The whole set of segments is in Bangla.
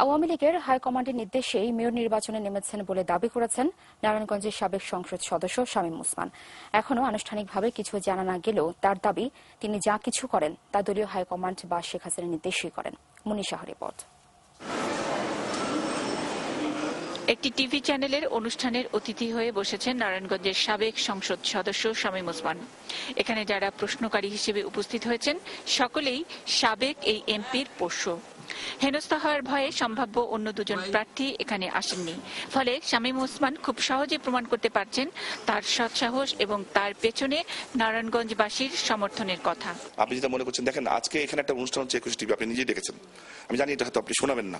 আওয়ামী লীগের হাইকমান্ডের নির্দেশেই মেয়র নির্বাচনে নেমেছেন বলে দাবি করেছেন নারায়ণগঞ্জের সাবেক সংসদ সদস্য শামীম ওসমান। এখনও আনুষ্ঠানিকভাবে কিছু জানা না গেলেও তার দাবি, তিনি যা কিছু করেন, তা দলীয় হাইকমান্ড বা শেখ হাসিনার নির্দেশেই করেন। মুনিশাহ রিপোর্ট। একটি টিভি চ্যানেলের অনুষ্ঠানের অতিথি হয়ে বসেছেন নারায়ণগঞ্জের সাবেক সংসদ সদস্য শামীম ওসমান। এখানে যারা প্রশ্নকারী হিসেবে উপস্থিত হয়েছেন, সকলেই সাবেক এই এমপির পোষ্য। হেনস্থা হওয়ার ভয়ে সম্ভাব্য অন্য দুজন প্রার্থী এখানে আসেননি। ফলে শামীম ওসমান খুব সহজে প্রমাণ করতে পারছেন তার সৎসাহস এবং তার পেছনে নারায়ণগঞ্জবাসীর সমর্থনের কথা। আপনি যেটা মনে করছেন দেখেন আজকে এখানে একটা অনুষ্ঠান হচ্ছে একুশ টিভি আপনি নিজেই দেখেছেন। আমি জানি এটা হয়তো আপনি শোনাবেন না।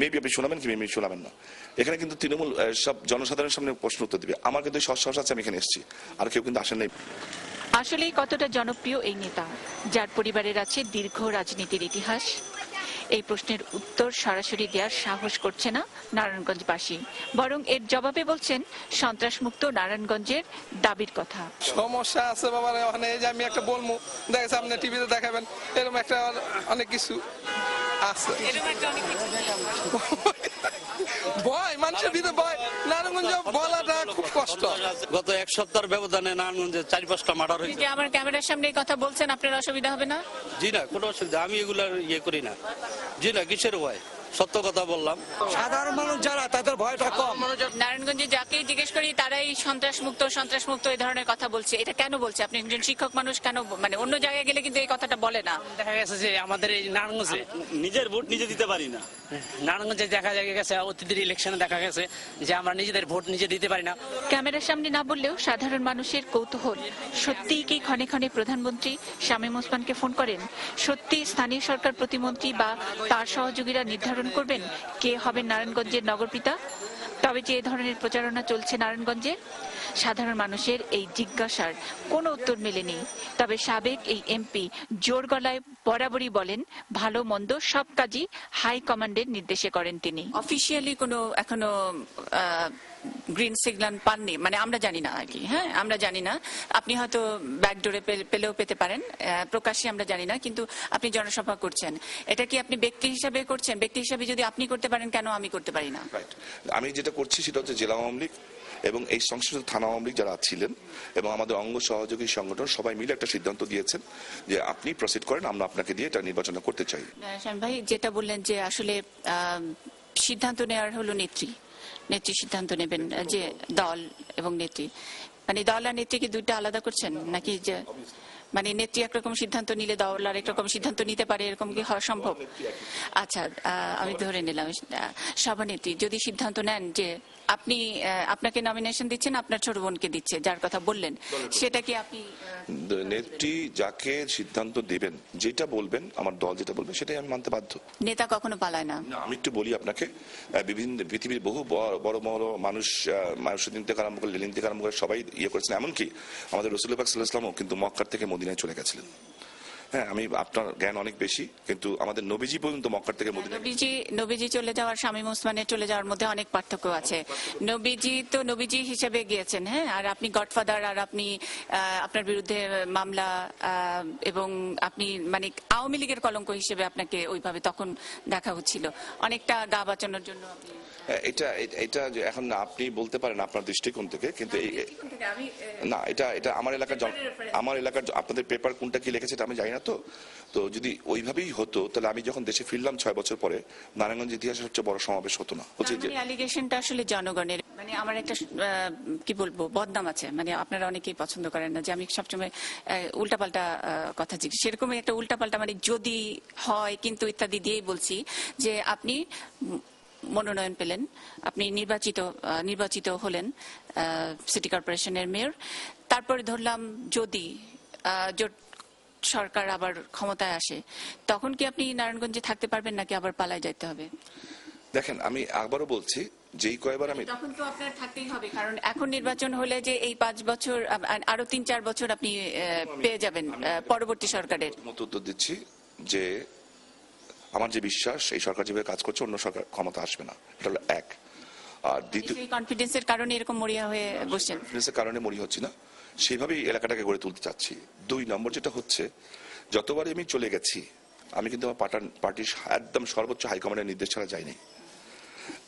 মেবি আপনি শোনাবেন কি মেবি শোনাবেন না। এখানে কিন্তু তৃণমূল সব জনসাধারণের সামনে প্রশ্ন উত্তর দেবে। আমার কিন্তু সৎসাহস আছে আমি এখানে এসেছি। আর কেউ কিন্তু আসেন নাই। আসলেই কতটা জনপ্রিয় এই নেতা যার পরিবারের আছে দীর্ঘ রাজনীতির ইতিহাস। এই প্রশ্নের উত্তর সরাসরি দেওয়ার সাহস করছে না নারায়ণগঞ্জবাসী। বরং এর জবাবে বলছেন সন্ত্রাসমুক্ত নারায়ণগঞ্জের দাবির কথা। সমস্যা আছে বাবার ওখানে এই যে আমি একটা বলব দেখেছি সামনে টিভিতে দেখাবেন এরকম একটা অনেক কিছু আছে। ভয় মানুষের ভিতরে ভয়। নারায়ণগঞ্জ বলাটা খুব কষ্ট। গত এক সপ্তাহের ব্যবধানে নারায়ণগঞ্জে চারি পাঁচটা মার্ডার হয়েছে। আমার ক্যামেরার সামনে এই কথা বলছেন আপনার অসুবিধা হবে না? জি না কোনো অসুবিধা আমি এগুলার ইয়ে করি না। জি না কিসের ভয়? সত্য কথা বললাম। সাধারণ মানুষ যারা তাদের ভয়টা কম। নারায়ণগঞ্জে যাকেই জিজ্ঞেস করি তারাই সন্ত্রাসমুক্ত সন্ত্রাসমুক্ত এই ধরনের কথা বলছে। এটা কেন বলছে? আপনি একজন শিক্ষক মানুষ কেন মানে অন্য জায়গায় গেলে কিন্তু এই কথাটা বলে না। দেখা গেছে যে আমাদের এই নারায়ণগঞ্জে নিজের ভোট নিজে দিতে পারি না। নারায়ণগঞ্জে দেখা গেছে অতীতের ইলেকশনে দেখা গেছে যে আমরা নিজেদের ভোট নিজে দিতে পারি না। ক্যামেরার সামনে না বললেও সাধারণ মানুষের কৌতূহল। সত্যিই কি ক্ষণে ক্ষণে প্রধানমন্ত্রী শামীম ওসমানকে ফোন করেন? সত্যি স্থানীয় সরকার প্রতিমন্ত্রী বা তার সহযোগীরা নির্ধারণ করবেন? কে হবেন নারায়ণগঞ্জের নগরপিতা তবে যে ধরনের প্রচারণা চলছে নারায়ণগঞ্জে, সাধারণ মানুষের এই জিজ্ঞাসার কোনো উত্তর মেলেনি। তবে সাবেক এই এমপি জোর গলায় বরাবরই বলেন, ভালো মন্দ সব কাজই হাই কমান্ডের নির্দেশে করেন তিনি। অফিসিয়ালি কোনো এখনও গ্রিন সিগন্যাল পাননি। মানে আমরা জানি না আর কি হ্যাঁ? আমরা জানি না। আপনি হয়তো ব্যাকডোরে পেলেও পেতে পারেন। প্রকাশ্যে আমরা জানি না কিন্তু আপনি জনসভা করছেন। এটা কি আপনি ব্যক্তি হিসাবে করছেন? ব্যক্তি হিসাবে যদি আপনি করতে পারেন কেন আমি করতে পারি না? আমি যেটা করছি সেটা হচ্ছে জেলা আওয়ামী লীগ এবং এই সংশ্লিষ্ট থানা আওয়ামী লীগ যারা ছিলেন এবং আমাদের অঙ্গ সহযোগী সংগঠন সবাই মিলে একটা সিদ্ধান্ত দিয়েছেন যে আপনি প্রসিড করেন আমরা আপনাকে দিয়ে এটা নির্বাচন করতে চাই। ভাই যেটা বললেন যে আসলে আহ, সিদ্ধান্ত নেওয়ার হলো নেত্রী। নেত্রী সিদ্ধান্ত নেবেন যে দল এবং নেত্রী। মানে দল আর নেত্রী কি দুইটা আলাদা করছেন নাকি যে মানে নেত্রী একরকম সিদ্ধান্ত নিলে দল আর একরকম সিদ্ধান্ত নিতে পারে এরকম কি হওয়া সম্ভব? আচ্ছা আমি ধরে নিলাম সভানেত্রী যদি সিদ্ধান্ত নেন যে আপনি আপনাকে নমিনেশন দিচ্ছেন আপনার ছোট বোনকে দিচ্ছে যার কথা বললেন সেটা কি আপনি নেত্রী যাকে সিদ্ধান্ত দেবেন যেটা বলবেন আমার দল যেটা বলবে সেটাই আমি মানতে বাধ্য। নেতা কখনো পালায় না। আমি একটু বলি আপনাকে বিভিন্ন পৃথিবীর বহু বড় বড় মানুষ মানুষদিন থেকে আরম্ভ করে লেলিন থেকে আরম্ভ করে সবাই ইয়ে করেছেন। এমনকি আমাদের রসুল ইসলামও কিন্তু মক্কার থেকে মদিনায় চলে গেছিলেন। হ্যাঁ আমি আপনার জ্ঞান অনেক বেশি কিন্তু আমাদের নবীজি পর্যন্ত মক্কার থেকে মদিনায় নবীজি নবীজি চলে যাওয়ার শামীম ওসমানের চলে যাওয়ার মধ্যে অনেক পার্থক্য আছে। নবীজি তো নবীজি হিসেবে গিয়েছেন হ্যাঁ আর আপনি গডফাদার আর আপনি আপনার বিরুদ্ধে মামলা এবং আপনি মানে আওয়ামী লীগের কলঙ্ক হিসেবে আপনাকে ওইভাবে তখন দেখা হচ্ছিল। অনেকটা গা বাঁচানোর জন্য আপনি হ্যাঁ, এটা এটা- এখন আপনি বলতে পারেন আপনার দৃষ্টিকোণ থেকে কিন্তু আমি না এটা এটা আমার এলাকার আমার এলাকার আপনাদের পেপার কোনটা কি লিখেছে এটা আমি জানি না তো। তো যদি ওইভাবেই হতো তাহলে আমি যখন দেশে ফিরলাম ছয় বছর পরে নারায়ণগঞ্জ ইতিহাসের সবচেয়ে বড় সমাবেশ হতো না। বলছি যে অ্যালিগেশনটা আসলে জনগণের মানে আমার একটা আহ, কি বলব বদনাম আছে। মানে আপনারা অনেকেই পছন্দ করেন না যে আমি সবসময় উল্টাপাল্টা আহ, কথা জিজ্ঞেস সেরকমই একটা উল্টাপাল্টা মানে যদি হয় কিন্তু ইত্যাদি দিয়েই বলছি যে আপনি মনোনয়ন পেলেন। আপনি নির্বাচিত নির্বাচিত হলেন সিটি কর্পোরেশনের মেয়র। তারপরে ধরলাম যদি জোট সরকার আবার ক্ষমতায় আসে তখন কি আপনি নারায়ণগঞ্জে থাকতে পারবেন নাকি আবার পালায় যাইতে হবে? দেখেন আমি আবারও বলছি যেই কয়বার আমি তখন তো আপনার থাকতেই হবে কারণ এখন নির্বাচন হলে যে এই পাঁচ বছর আরও তিন চার বছর আপনি পেয়ে যাবেন পরবর্তী সরকারের। মতো উত্তর দিচ্ছি যে আমার যে বিশ্বাস এই সরকার যেভাবে কাজ করছে অন্য সরকার ক্ষমতা আসবে না। এটা হলো এক। আর দ্বিতীয় কনফিডেন্সের কারণে এরকম মরিয়া হয়ে বসছেন? কনফিডেন্সের কারণে মরি হচ্ছি না। সেইভাবেই এলাকাটাকে গড়ে তুলতে চাচ্ছি। দুই নম্বর যেটা হচ্ছে যতবারই আমি চলে গেছি আমি কিন্তু আমার পার্টার পার্টির একদম সর্বোচ্চ হাইকমান্ডের নির্দেশ ছাড়া যাইনি।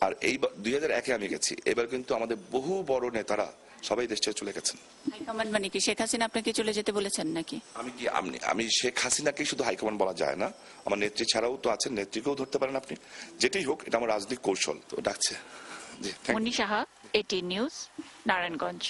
আর এই দুই হাজার একে আমি গেছি। এবার কিন্তু আমাদের বহু বড় নেতারা সবাই দেশ ছেড়ে চলে গেছেন। হাইকমান্ড মানে কি? শেখ হাসিনা আপনাকে চলে যেতে বলেছেন নাকি? আমি কি আমি আমি শেখ হাসিনাকে শুধু হাইকমান্ড বলা যায় না আমার নেত্রী ছাড়াও তো আছেন নেত্রীকেও ধরতে পারেন আপনি। যেটাই হোক এটা আমার রাজনৈতিক কৌশল। তো ডাকছে। মনি সাহা এটি নিউজ নারায়ণগঞ্জ।